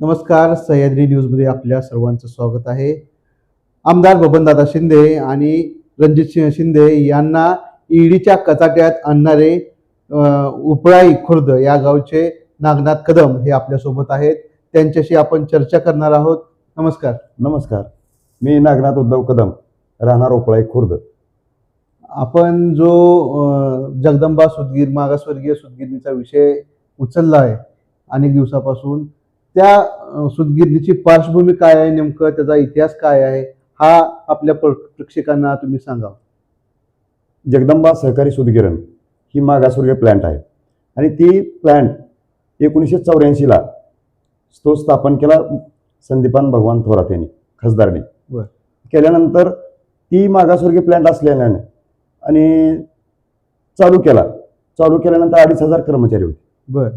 नमस्कार सह्याद्री न्यूजमध्ये आपल्या सर्वांचं स्वागत आहे. आमदार बबनदादा शिंदे आणि रणजित सिंह शिंदे यांना ईडीच्या कचाट्यात आणणारे उपळाई खुर्द या गावचे नागनाथ कदम हे आपल्यासोबत आहेत. त्यांच्याशी आपण चर्चा करणार आहोत. नमस्कार. नमस्कार. मी नागनाथ उद्धव कदम राहणार उपळाई खुर्द. आपण जो जगदंबा सुदगीर मागासवर्गीय सुदगिरणीचा विषय उचलला आहे अनेक दिवसापासून त्या सुदगिरणीची पार्श्वभूमी काय आहे नेमकं? त्याचा इतिहास काय आहे? हा आपल्या प्र- प्रेक्षकांना तुम्ही सांगा. जगदंबा सहकारी सुदगिरण ही मागासवर्गीय प्लॅन्ट आहे. आणि ती प्लॅन्ट एकोणीसशे चौऱ्याऐंशीला तो स्थापन केला संदीपान भगवान थोरात यांनी खासदारने. केल्यानंतर ती मागासवर्गीय प्लॅन्ट असल्याने आणि चालू केला. चालू केल्यानंतर अडीच हजार कर्मचारी होते. बर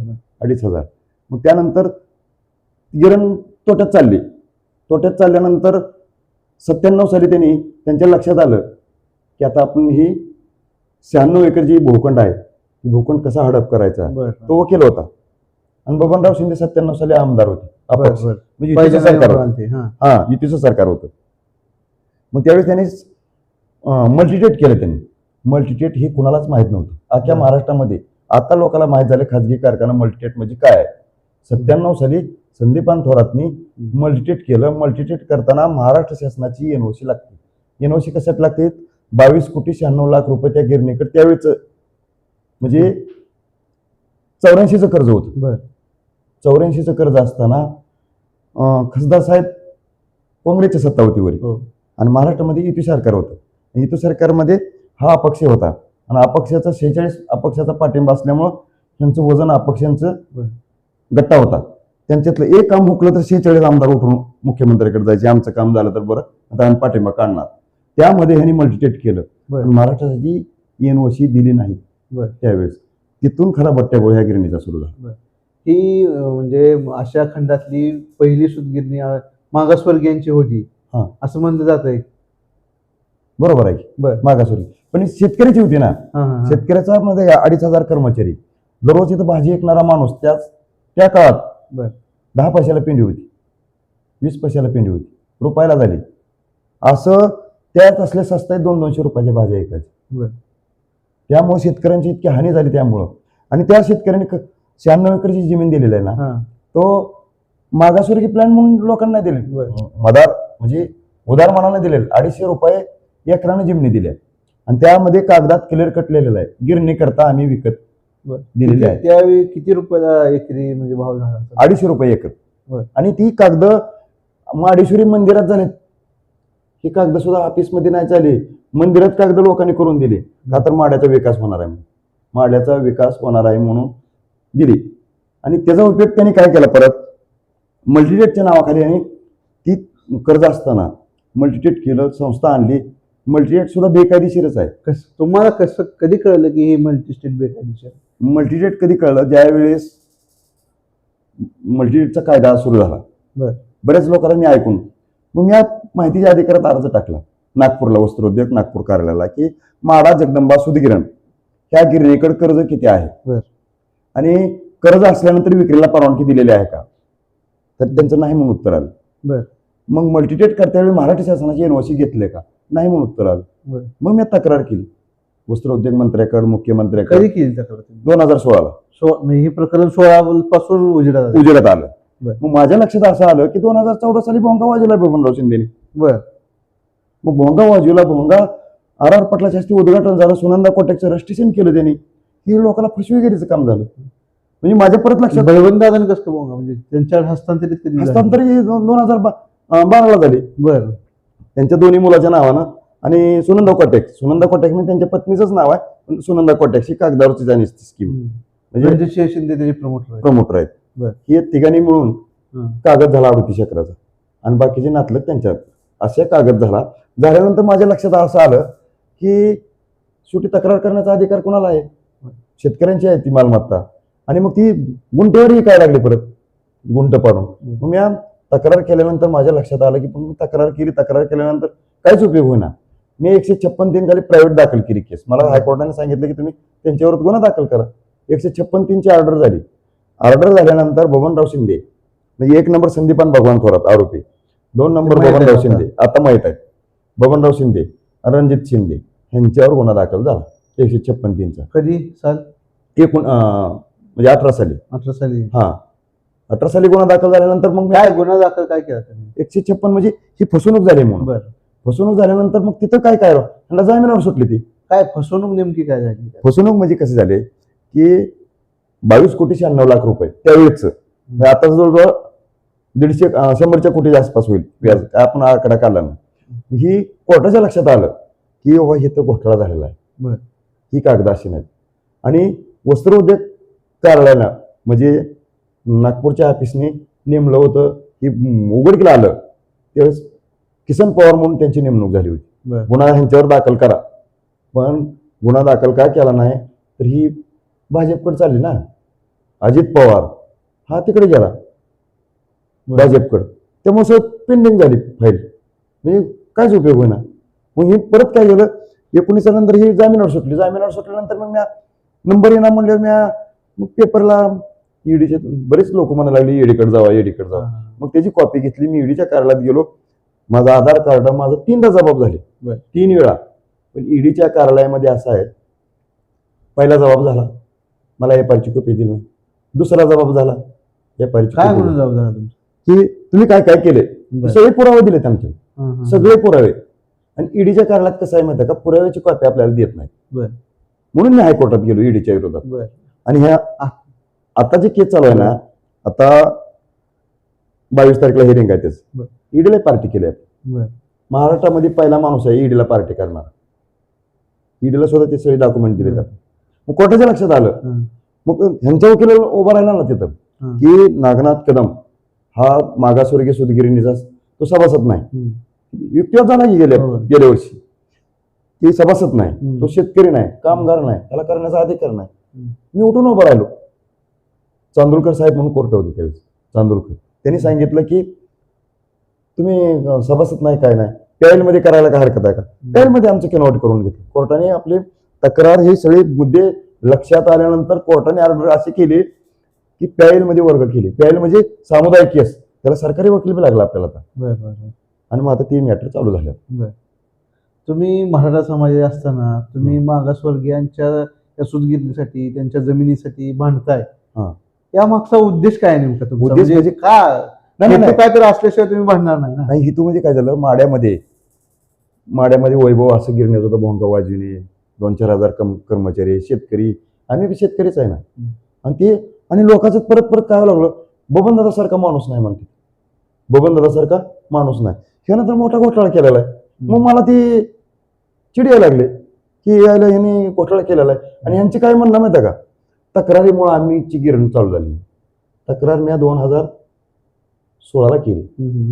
अडीच हजार. मग त्यानंतर गिरण तोट्यात चालली. तोट्यात चालल्यानंतर सत्त्याण्णव साली त्यांनी त्यांच्या लक्षात आलं की आता आपण ही शहाण्णव एकर जी भूखंड आहे ती भूखंड कसा हडप करायचा? तो वकील होता. आणि बबनराव शिंदे सत्त्याण्णव साली आमदार होते. म्हणजे सरकार हा. युतीचं सरकार होतं. मग त्यावेळेस त्यांनी मल्टीटेट केलं त्यांनी. मल्टीटेट हे कुणालाच माहीत नव्हतं. अख्ख्या. महाराष्ट्रामध्ये आता लोकांना माहीत झालं खाजगी कारखाना मल्टीटेट म्हणजे काय आहे. सत्त्याण्णव साली संदीपान थोरातनी मल्टीटेट केलं. मल्टीटेट करताना महाराष्ट्र शासनाची एनओसी लागते. एनओसी कशात लागते? बावीस कोटी शहाण्णव लाख रुपये त्या गिरणीकडे त्यावेळेच म्हणजे चौऱ्याऐंशीचं कर्ज होतं. बर. चौऱ्याऐंशीचं कर्ज असताना खासदार साहेब काँग्रेसच्या सत्ता होती वरी हो. आणि महाराष्ट्रामध्ये युती सरकार होतं. युती सरकारमध्ये हा अपक्ष होता. आणि अपक्षाचा शेहेचाळीस अपक्षाचा पाठिंबा असल्यामुळं त्यांचं वजन अपक्षांचं. गट्टा होता. त्यांच्यातलं एक काम हुकलं तर शेहेचाळीस आमदार उठून मुख्यमंत्र्याकडे जायचे. आमचं काम झालं तर बरं आता आम्ही पाठिंबा काढणार. त्यामध्ये ह्यांनी मल्टीटेट केलं. बरं. पण महाराष्ट्राची एनओसी दिली नाही बरं. त्यावेळेस तिथून खरा बट्ट्याबोळ ह्या गिरणीचा सुरू झाला. ही म्हणजे आशिया खंडातली पहिली सुदगिरणी अ, मागासवर्गीयांची होती. हा. असं म्हणलं जात आहे बरोबर आहे. बर. पण शेतकऱ्याची होती ना. हा, हा, हा. शेतकऱ्याचा मध्ये अडीच हजार कर्मचारी. दररोज इथं भाजी विकणारा माणूस त्याच त्या काळात बर. दहा पैशाला पेंडी होती. वीस पैशाला पेंडी होती. रुपयाला झाली. असं त्यात असले स्वस्त दोन दोनशे रुपयाच्या भाज्या बर. ऐकायच्या त्यामुळे शेतकऱ्यांची इतकी हानी झाली त्यामुळं. आणि त्या शेतकऱ्यांनी क- शहाण्णव एकरची जमीन दिलेली आहे ना हा. तो मागासवर्गीय प्लॅन म्हणून लोकांना दिले बर. मदार म्हणजे उदार मनाला दिलेलं. अडीचशे रुपये एकराने जमिनी दिल्या. आणि त्यामध्ये कागदात क्लिअर कट लिहिलेलं आहे. गिरणी करता आम्ही विकत. दिलेली आहे. किती- त्यावेळी किती रुपयाला एकरी म्हणजे भाव झाला? अडीचशे रुपये एकर. आणि ती कागद माडेश्वरी मंदिरात झालेत. ही कागद सुद्धा ऑफिसमध्ये नाही झाली मंदिरात कागद लोकांनी करून दिली. का तर माड्याचा विकास होणार आहे माड्याचा विकास होणार आहे म्हणून दिली. आणि त्याचा उपयोग त्यांनी काय केला परत? मल्टीटेटच्या नावाखाली आणि ती कर्ज असताना मल्टीटेट केलं संस्था आणली. मल्टीटेट सुद्धा बेकायदेशीरच आहे. कस तुम्हाला कसं कधी कळलं की हे मल्टी स्टेट बेकायदेशीर? मल्टीटेट कधी कळलं? ज्यावेळेस मल्टीटेटचा कायदा सुरू झाला. बर. बऱ्याच लोकांना मी ऐकून मग मी या माहितीच्या अधिकारात अर्ज टाकला. नागपूरला वस्त्रोद्योग नागपूर कार्यालयाला की माडा जगदंबा सुदगिरण ह्या गिरणीकडे कर्ज किती आहे? बर. आणि कर्ज असल्यानंतर विक्रीला परवानगी दिलेली आहे का? तर त्यांचं नाही म्हणून उत्तर आलं. बर. मग मल्टीटेट करत्यावेळी महाराष्ट्र शासनाची एनओसी घेतले का? नाही म्हणून उत्तर आलं. मग मी तक्रार केली. वस्त्रोद्योग मंत्र्याकडे मुख्यमंत्र्याकडे कधी केली तक्रार? दोन हजार सोळाला. सो म्हणजे हे प्रकरण सोळा पासून उजेडात आलं. उजेडात आलं. बर. मग माझ्या लक्षात असं आलं की दोन हजार चौदा साली भोंगा वाजवला बबनराव शिंदेने. बर. मग भोंगा वाजवला भोंगा आर आर पाटलाच्या हस्ते उद्घाटन झालं सुनंदा कोटकचं रजिस्ट्रेशन केलं त्यांनी. हे लोकांना फसवेगिरीचं काम झालं. म्हणजे माझ्या परत लक्षात बळवंत दादा कसं काय बोंगा म्हणजे त्यांच्यावर हस्तांतरित कधी झालं? हस्तांतर हे दोन हजार बाराला झाले. बर. त्यांच्या दोन्ही मुलाच्या नावानं. आणि सुनंदा कोटक. सुनंदा कोटक म्हणजे त्यांच्या पत्नीचंच नाव आहे पण सुनंदा कोटक ही कागदावरची जाणी स्कीम. म्हणजे सिंह शिंदे त्याचे प्रमोटर आहेत. प्रमोटर आहेत. हे तिघांनी मिळून. कागद झाला अडतीस एकराचा आणि बाकीचे नातलग त्यांच्यात असे कागद झाला. झाल्यानंतर माझ्या लक्षात असं आलं की शेवटी तक्रार करण्याचा अधिकार कोणाला आहे? शेतकऱ्यांची आहे ती मालमत्ता. आणि मग ती गुंठेवरही काय लागली परत? गुंट पाडून. मग मी तक्रार केल्यानंतर माझ्या लक्षात आलं की पण मी तक्रार केली. तक्रार केल्यानंतर काहीच उपयोग होईना. मी एकशे छप्पन तीन खाली प्रायव्हेट दाखल केली केस मला हायकोर्टाने सांगितलं की तुम्ही त्यांच्यावर गुन्हा दाखल करा. एकशे छप्पन तीनची ऑर्डर झाली. ऑर्डर झाल्यानंतर बबनराव शिंदे म्हणजे एक नंबर संदीपान भगवान थोरात आरोपी. दोन नंबर बबनराव. शिंदे आता माहीत आहे. बबनराव शिंदे रणजित शिंदे यांच्यावर गुन्हा दाखल झाला एकशे छप्पन तीनचा. कधी साल? एकूण म्हणजे अठरा साली. अठरा साली. हा. अठरा साली गुन्हा दाखल झाल्यानंतर मग काय गुन्हा दाखल काय केला त्यांनी? एकशे छप्पन म्हणजे ही फसवणूक झाली म्हणून. बर. फसवणूक झाल्यानंतर मग तिथं काय काय त्यांना जामिनावर सुटली ती. काय फसवणूक नेमकी काय झाली? फसवणूक म्हणजे कसे झाले? की बावीस कोटी शहाण्णव लाख रुपये त्यावेळेच आता जवळजवळ दीडशे अं, शंभरच्या कोटीच्या आसपास होईल. व्याज आपण आकडा काढला ना. ही कोर्टाच्या लक्षात आलं की बाबा हे तर घोटाळा झालेला आहे. बर. ही कागद अशी नाहीत. आणि वस्त्रोद्योग कार्यालयानं म्हणजे नागपूरच्या ऑफिसने नेमलं होतं की उघडकीला आलं. त्यावेळेस किसन पवार म्हणून त्यांची नेमणूक झाली होती. गुन्हा ह्यांच्यावर दाखल करा. पण गुन्हा दाखल काय केला नाही तर ही भाजपकडे चालली ना. अजित पवार हा तिकडे गेला. भाजपकडे. त्यामुळे सगळं पेंडिंग झाली फाईल म्हणजे काहीच उपयोग होईना. मग हे परत काय झालं? एकोणीसा नंतर ही जामिनावर सुटली. जामिनावर सुटल्यानंतर मग म्या नंबर येणार म्हणल्यावर म्या मग पेपरला ईडीचे बरेच लोक म्हणायला लागले ईडीकडे जावा ईडीकडे जावा. हा. मग त्याची कॉपी घेतली मी ईडीच्या कार्यालयात गेलो. माझा आधार कार्ड माझं तीनदा जबाब झाले. तीन वेळा. पण ईडीच्या कार्यालयामध्ये असं आहे पहिला जबाब झाला. मला एफ आरची कॉपी दिली दुसरा जबाब झाला. एफ आरची काय म्हणून जाऊ झाला की तुम्ही काय काय केले. सगळे पुरावे दिले त्यांचे हा, हा. सगळे पुरावे. आणि ईडीच्या कार्यालयात कसं आहे माहिती का? पुराव्याची कॉपी आपल्याला देत नाही. म्हणून मी हायकोर्टात गेलो ईडीच्या विरोधात. बर. आणि ह्या आता जे केस चालू आहे ना आता बावीस तारखेला हिअरिंग आहे त्याच. ईडीला पार्टी केली आहे महाराष्ट्रामध्ये पहिला माणूस आहे ईडीला पार्टी करणार ईडीला सुद्धा ते सगळे डॉक्युमेंट दिले. जातात मग कोर्टाच्या लक्षात आलं हा. मग ह्यांच्या वकिलाला उभा राहिला ना तिथं हा. की नागनाथ कदम हा मागासवर्गीय सुदगिरणीचा तो सभासद नाही. युक्तिवाद झाला की गेल्या बरोबर. गेल्या वर्षी की सभासद नाही. तो शेतकरी नाही कामगार नाही त्याला करण्याचा अधिकार नाही. मी उठून उभा राहिलो चांदोलकर साहेब म्हणून कोर्ट होते त्यावेळेस चांदोलकर. त्यांनी सांगितलं की तुम्ही सभासद नाही काय नाही. प्यायलमध्ये करायला काय हरकत आहे का? प्यायलमध्ये आमचं केनॉट करून घेतलं. कोर्टाने आपली तक्रार हे सगळे मुद्दे लक्षात आल्यानंतर कोर्टाने ऑर्डर अशी केली की प्यायलमध्ये वर्ग केले. प्यायल म्हणजे सामुदायिक केस त्याला सरकारी वकील बी लागला आपल्याला आता. आणि मग आता ती मॅटर चालू झाल्या तुम्ही मराठा समाजात असताना तुम्ही मागासवर्गीयांच्या या सुदगिरणीसाठी त्यांच्या जमिनीसाठी भांडताय. हा. या मागचा उद्देश काय आहे नेमका तुमचा? उद्देश म्हणजे का? नाही, नाही, हेतू काय तर असल्याशिवाय तुम्ही भांडणार नाही ना. नाही हितू म्हणजे काय झालं? माड्यामध्ये माड्यामध्ये वैभव असं गिरण्यात होतं भोंगा वाजविणे दोन चार हजार कम कर्मचारी शेतकरी. आम्ही बी शेतकरीच आहे ना. आणि ते आणि लोकांचं परत परत काय लागलं? बबनदादा सारखा माणूस नाही म्हणते. बबनदादा सारखा माणूस नाही. ह्यानं तर मोठा घोटाळा केलेला आहे. मग मला ती चिड यायला लागले की यायला ह्यांनी घोटाळा केलेला आहे. आणि ह्यांची काय म्हणणं माहिती आहे का? तक्रारीमुळे आम्हीची गिरण चालू झाली. तक्रार मी दोन हजार सोळाला केली.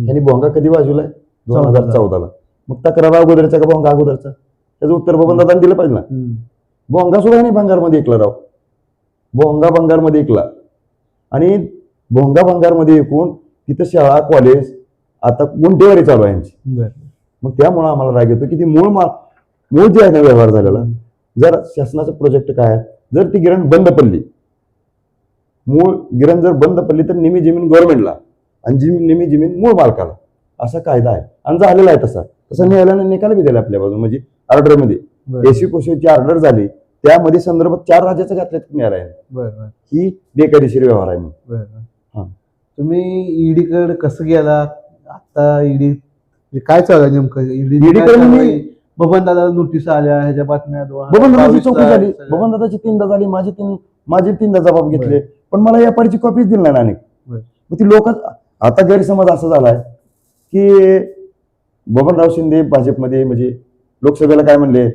यांनी भोंगा कधी वाजवलाय दोन हजार चौदाला. मग तक्रार अगोदरचा का भोंगा अगोदरचा त्याचं उत्तर बबनदादाने दिलं पाहिजे ना. भोंगा सुद्धा यांनी भंगारमध्ये ऐकला राव. भोंगा भंगारमध्ये ऐकला. आणि भोंगा भंगारमध्ये ऐकून तिथं शाळा कॉलेज आता गुंटेवारी चालू आहे यांची. मग त्यामुळं आम्हाला राग येतो की ती मूळ मा मूळ जे आहे ना व्यवहार झालेला जर शासनाचं प्रोजेक्ट काय आहे? जर ती गिरण बंद पडली मूळ गिरण जर बंद पडली तर निमी जमीन गव्हर्नमेंटला आणि जी निमी जमीन मूळ मालकाला. असा कायदा आहे. आणि झालेला आहे तसा. तसा न्यायालयाने निकाल बी दिला आपल्या बाजून. म्हणजे ऑर्डरमध्ये एसी कोशेची ऑर्डर झाली. त्यामध्ये संदर्भात चार राज्याचं घातल्यात न्यायालयाने. ही बेकायदेशीर व्यवहार आहे म्हणून. बर हा. तुम्ही ईडी कडे कसं गेला आता ईडी काय चालू आहे नेमकं? ईडी ED कडे मी- बबन दादा नोटीस आल्या ह्याच्या बातम्या बबन दादाची 22 ला चौकशी झाली बबन दादाची तीनदा झाली माझी तीन माझे तीनदा जबाब घेतले. पण मला या पारीची कॉपीच दिली नाही अनेक. मग ती लोक आता गैरसमज असा झालाय की बबनराव शिंदे भाजपमध्ये म्हणजे लोकसभेला काय म्हणले.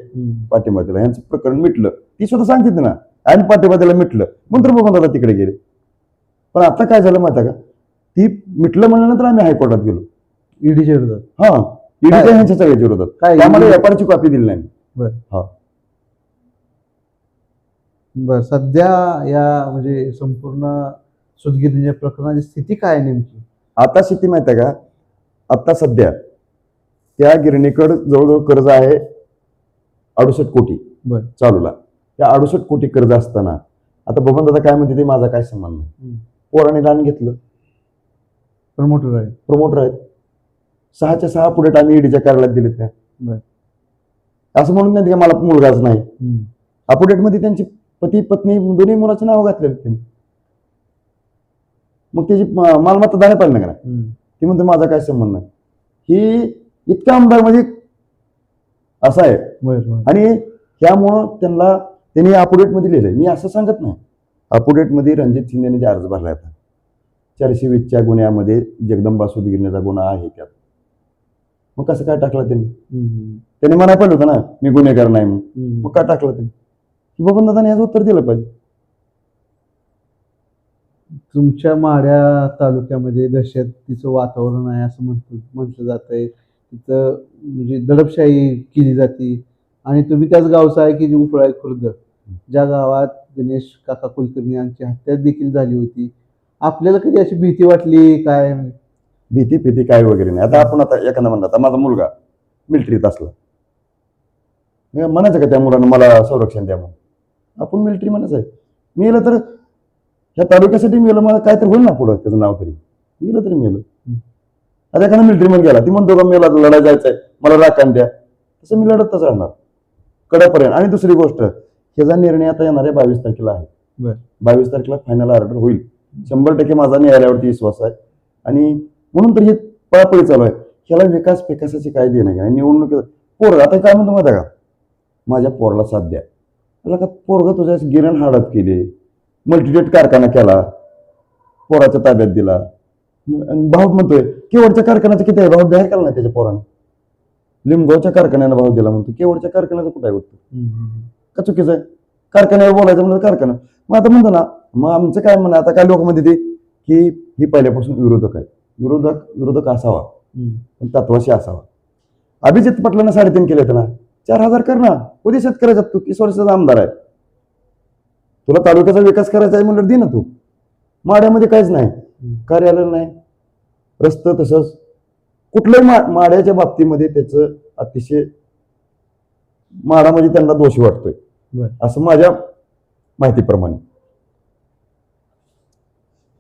पाठिंबा यांचं प्रकरण मिटलं. ती स्वतः सांगते ना आणि पाठिंबा दिला मिटलं. नंतर बबन दादा तिकडे गेले. पण आता काय झालं माहिती का? ती मिटलं म्हणल्यानंतर आम्ही हायकोर्टात गेलो. ईडीच्या विरोधात. हा. ईडीच्या? ह्यांच्या सगळ्याच्या विरोधात काय त्यामध्ये? व्यापाराची कॉपी दिली नाही बर. सध्या या म्हणजे संपूर्ण सुदगिरणीच्या प्रकरणाची स्थिती काय आहे नेमकी? आता स्थिती माहिती आहे का? आता सध्या त्या गिरणीकडं जवळजवळ कर्ज आहे अडुसष्ट कोटी बर. चालूला. त्या अडुसष्ट कोटी कर्ज असताना आता बबन दादा काय म्हणते ते माझा काय संबंध नाही. पोराने रान घेतलं. प्रमोटर आहे प्रमोटर आहेत. सहाच्या सहा पुढे आम्ही ईडीच्या कार्यालयात दिलेत त्या असं म्हणून नाही की मला मुलगाच नाही. हम्म. अपोडेटमध्ये त्यांची पती पत्नी दोन्ही मुलाचं नाव घातलेलं त्यांनी. मग त्याची मालमत्ता दाणे पाहिजे ना. ती म्हणते माझा काय संबंध नाही. ही इतका आमदार म्हणजे असा आहे. आणि ह्यामुळं त्यांना त्यांनी अपोडेटमध्ये लिहिलंय. मी असं सांगत नाही. अपोडेटमध्ये रणजित शिंदेने जे अर्ज भरला होता चारशे वीसच्या गुन्ह्यामध्ये जगदंबा सूद गिरण्याचा गुन्हा आहे त्यात. मग कसं काय टाकलं त्यांनी. त्यांनी म्हणाय पाहिलं होतं ना मी गुन्हेगार नाही म्हणून. हम्म. मग काय टाकलं त्यांनी? बबन दादाने याचं उत्तर दिलं पाहिजे. तुमच्या माड्या तालुक्यामध्ये दहशतीचं वातावरण आहे असं म्हणत म्हटलं जात आहे तिथं म्हणजे दडपशाही केली जाते. आणि तुम्ही त्याच गावचा आहे की जे उपळा खुर्द? ज्या गावात गणेश काका कुलकर्णी यांची हत्या देखील झाली होती. आपल्याला कधी अशी भीती वाटली? काय? भीती फिती काय वगैरे नाही. आता आपण आता एखादा म्हणला आता माझा मुलगा मिलिटरीत असला. मी म्हणायचं का त्या मुलानं मला संरक्षण द्या म्हणून? आपण मिलिटरी म्हणायचं आहे. मी गेलं तर ह्या तालुक्यासाठी मेलं मला काय तर होईल ना पुढं त्याचं नाव तरी. गेलं तरी मेलं आता एखादा मिलिटरी मध्ये गेला ती म्हणतो का मेला लढाई जायचंय मला राखण द्या. तसं मी लढतच राहणार. कड्यापर्यंत आणि दुसरी गोष्ट ह्याचा निर्णय आता येणार आहे बावीस तारखेला आहे. बावीस तारखेला फायनल ऑर्डर होईल. शंभर टक्के माझा न्यायालयावरती विश्वास आहे. आणि म्हणून तर ही पळापळी चालू आहे. ह्याला विकास विकासाची काय देणं नाही निवडणूक पोरग आता काय म्हणतो माहिती का? माझ्या पोराला साथ द्या. त्याला का पोरग तुझ्या गिरण हाडत केली. मल्टीडेट कारखाना केला. पोराच्या ताब्यात दिला. आणि भाऊ म्हणतोय केवडच्या कारखान्याचा किती आहे? भाऊ जाहीर केला नाही त्याच्या पोराने. लिंबगावच्या कारखान्याला भाव दिला म्हणतो. केवडच्या कारखान्याचं कुठं आहे का चुकीचं आहे? कारखान्यावर बोलायचं म्हणजे कारखाना. मग आता म्हणतो ना मग आमचं काय म्हणणं आता काय लोक म्हणते ते की ही पहिल्यापासून विरोधक आहे विरोधक विरोधक असावा. पण तत्वाशी असावा. अभिजित पाटलांना साडेतीन केले ना? चार हजार कर ना. उद्या शेतकऱ्याचा तू तीस वर्षाचा आमदार आहे? तुला तालुक्याचा विकास करायचा आहे म्हणलं दे ना तू. माड्यामध्ये काहीच नाही. कार्यालय नाही. रस्त तसंच. कुठल्याही मा माड्याच्या बाबतीमध्ये त्याचं अतिशय माडा म्हणजे त्यांना दोषी वाटतोय. असं माझ्या माहितीप्रमाणे.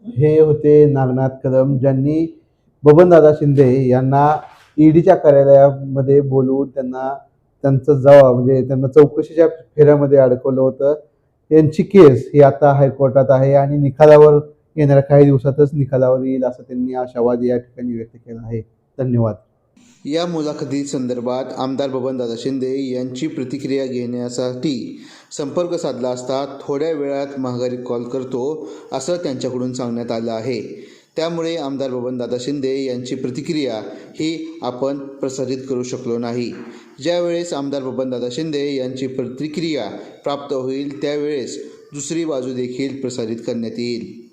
हे होते नागनाथ कदम ज्यांनी बबनदादा शिंदे यांना ईडीच्या कार्यालयामध्ये बोलवून त्यांना त्यांचं जवाब म्हणजे त्यांना चौकशीच्या फेऱ्यामध्ये अडकवलं होतं. यांची केस ही आता हायकोर्टात आहे आणि निकालावर येणाऱ्या काही दिवसातच निकालावर येईल असं त्यांनी आशावाद या ठिकाणी व्यक्त केला आहे. धन्यवाद. या मुलाखती संदर्भात आमदार बबनदादा शिंदे यांची प्रतिक्रिया घेण्यासाठी संपर्क साधला असता थोड्या वेळात महागारी कॉल करतो असं त्यांच्याकडून सांगण्यात आलं आहे. त्यामुळे आमदार बबनदादा शिंदे यांची प्रतिक्रिया ही आपण प्रसारित करू शकलो नाही. ज्यावेळेस आमदार बबनदादा शिंदे यांची प्रतिक्रिया प्राप्त होईल त्यावेळेस दुसरी बाजू देखील प्रसारित करण्यात येईल.